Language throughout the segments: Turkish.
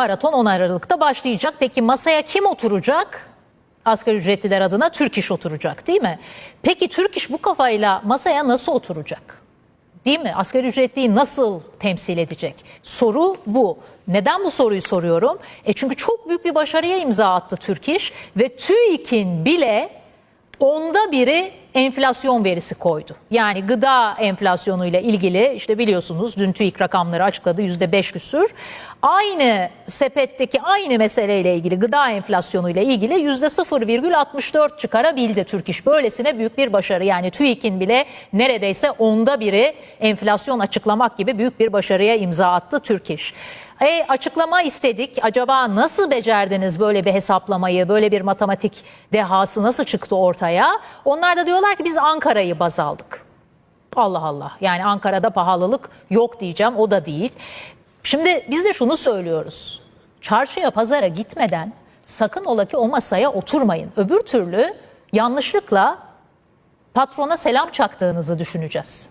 maraton 10 Aralık'ta başlayacak. Peki masaya kim oturacak? Asgari ücretliler adına Türk İş oturacak değil mi? Peki Türk İş bu kafayla masaya nasıl oturacak? Değil mi? Asgari ücretliyi nasıl temsil edecek? Soru bu. Neden bu soruyu soruyorum? E çünkü çok büyük bir başarıya imza attı Türk İş ve TÜİK'in bile onda biri enflasyon verisi koydu. Yani gıda enflasyonuyla ilgili işte biliyorsunuz dün TÜİK rakamları açıkladı yüzde beş küsür. Aynı sepetteki aynı meseleyle ilgili gıda enflasyonuyla ilgili yüzde 0,64 çıkarabildi Türk İş. Böylesine büyük bir başarı yani TÜİK'in bile neredeyse onda biri enflasyon açıklamak gibi büyük bir başarıya imza attı Türk İş. E, açıklama istedik. Acaba nasıl becerdiniz böyle bir hesaplamayı, böyle bir matematik dehası nasıl çıktı ortaya? Onlar da diyorlar ki biz Ankara'yı baz aldık. Allah Allah. Yani Ankara'da pahalılık yok diyeceğim, o da değil. Şimdi biz de şunu söylüyoruz. Çarşıya, pazara gitmeden sakın ola ki o masaya oturmayın. Öbür türlü yanlışlıkla patrona selam çaktığınızı düşüneceğiz.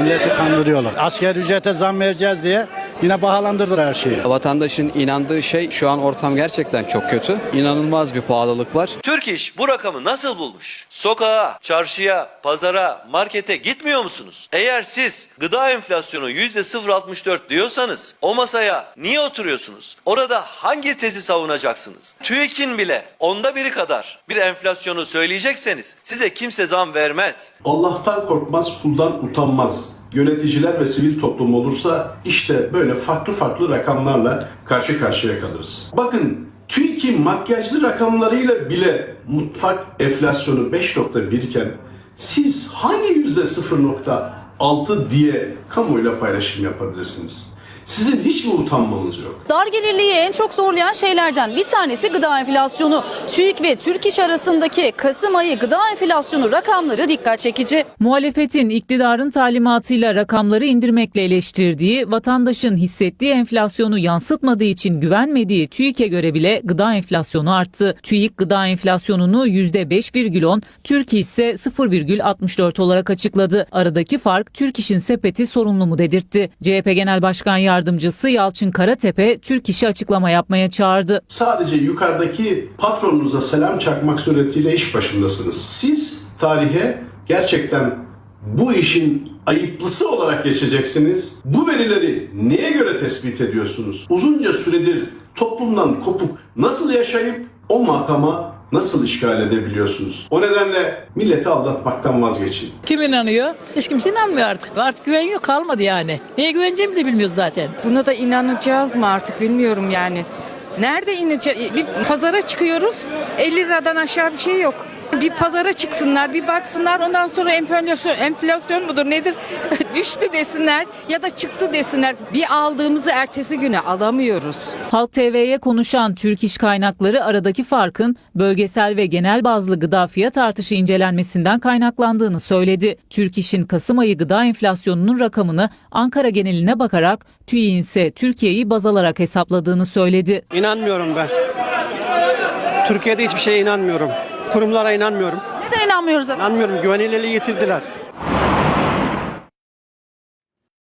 Milleti kandırıyorlar. Asker ücrete zam vereceğiz diye yine pahalandırdılar her şeyi. Vatandaşın inandığı şey şu an ortam gerçekten çok kötü. İnanılmaz bir pahalılık var. Türk İş bu rakamı nasıl bulmuş? Sokağa, çarşıya, pazara, markete gitmiyor musunuz? Eğer siz gıda enflasyonu %0.64 diyorsanız o masaya niye oturuyorsunuz? Orada hangi tezi savunacaksınız? TÜİK'in bile onda biri kadar bir enflasyonu söyleyecekseniz size kimse zam vermez. Allah'tan korkmaz, kuldan utanmaz. Yöneticiler ve sivil toplum olursa işte böyle farklı farklı rakamlarla karşı karşıya kalırız. Bakın TÜİK'in makyajlı rakamlarıyla bile mutfak enflasyonu 5.1 iken siz hangi yüzde 0.6 diye kamuoyuyla paylaşım yapabilirsiniz? Sizin hiç mi utanmanız yok? Dar gelirliği en çok zorlayan şeylerden bir tanesi gıda enflasyonu. TÜİK ve Türk İş arasındaki Kasım ayı gıda enflasyonu rakamları dikkat çekici. Muhalefetin iktidarın talimatıyla rakamları indirmekle eleştirdiği, vatandaşın hissettiği enflasyonu yansıtmadığı için güvenmediği TÜİK'e göre bile gıda enflasyonu arttı. TÜİK gıda enflasyonunu %5,10, Türk İş ise 0,64 olarak açıkladı. Aradaki fark Türk İş'in sepeti sorumlu mu dedirtti. CHP Genel Başkan Yardımcısı Yalçın Karatepe Türk İş'i açıklama yapmaya çağırdı. Sadece yukarıdaki patronunuza selam çakmak suretiyle iş başındasınız. Siz tarihe gerçekten bu işin ayıplısı olarak geçeceksiniz. Bu verileri neye göre tespit ediyorsunuz? Uzunca süredir toplumdan kopuk nasıl yaşayıp o makama nasıl işgal edebiliyorsunuz? O nedenle milleti aldatmaktan vazgeçin. Kim inanıyor? Hiç kimse inanmıyor artık. Artık güven yok kalmadı yani. Neye güveneceğimizi de bilmiyoruz zaten. Buna da inanacağız mı artık bilmiyorum yani. Nerede ineceğiz? Bir pazara çıkıyoruz. 50 liradan aşağı bir şey yok. Bir pazara çıksınlar, bir baksınlar. Ondan sonra enflasyon, enflasyon mudur nedir? Düştü desinler ya da çıktı desinler. Bir aldığımızı ertesi güne alamıyoruz. Halk TV'ye konuşan Türk İş kaynakları aradaki farkın bölgesel ve genel bazlı gıda fiyat artışı incelenmesinden kaynaklandığını söyledi. Türk İş'in Kasım ayı gıda enflasyonunun rakamını Ankara geneline bakarak TÜİ'nin ise Türkiye'yi baz alarak hesapladığını söyledi. İnanmıyorum ben. Türkiye'de hiçbir şeye inanmıyorum. Kurumlara inanmıyorum. Neden inanmıyoruz efendim? İnanmıyorum. Güvenilirliği yitirdiler.